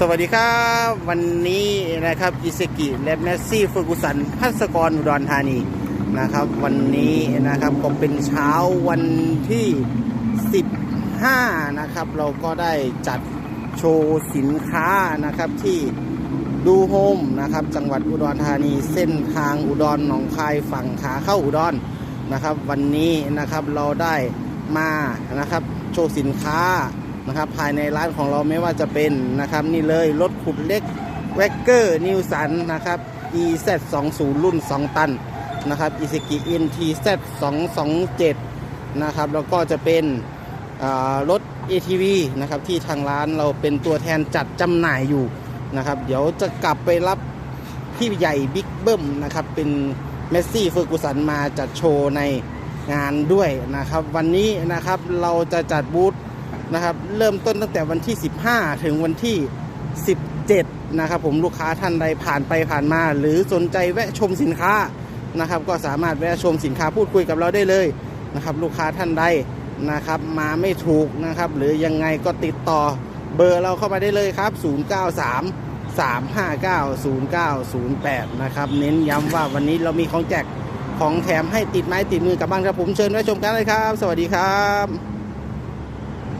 สวัสดีครับ วันนี้นะครับอิสกิและแมสซี่ฟอร์กุสันพัสกรอุดรธานีนะครับ วันนี้นะครับก็เป็นเช้าวันที่ 15 นะครับ เราก็ได้จัดโชว์สินค้านะครับที่ดูโฮมนะครับ จังหวัดอุดรธานีเส้นทางอุดรหนองคายฝั่งขาเข้าอุดรนะครับ วันนี้นะครับเราได้มานะครับโชว์สินค้า นะครับ ภายในร้านของเราไม่ว่าจะเป็นนะครับ นี่เลยรถขุดเล็กแวกเกอร์นิวสันนะครับ EZ20 รุ่น 2 ตันนะครับ i s u z u NTZ 227 นะครับ แล้วก็จะเป็นรถ ATV นะครับ ที่ทางร้านเราเป็นตัวแทนจัดจำหน่ายอยู่นะครับ เดี๋ยวจะกลับไปรับพี่ใหญ่บิ๊กเบิ้มนะครับ เป็นเมสซี่เฟอร์กุสันมาจัดโชว์ในงานด้วยนะครับ วันนี้นะครับเราจะจัดบูธ นะครับ เริ่มต้นตั้งแต่วันที่ 15 ถึงวันที่ 17 นะครับ ผมลูกค้าท่านใดผ่านไปผ่านมา หรือสนใจแวะชมสินค้านะครับ ก็สามารถแวะชมสินค้าพูดคุยกับเราได้เลยนะครับ ลูกค้าท่านใดนะครับ มาไม่ถูกนะครับ หรือยังไงก็ติดต่อเบอร์เราเข้ามาได้เลยครับ 093 359 0908 นะครับ เน้นย้ำว่าวันนี้เรามีของแจกของแถมให้ติดไม้ติดมือกลับบ้านครับผมเชิญแวะชมกันเลยครับ สวัสดีครับ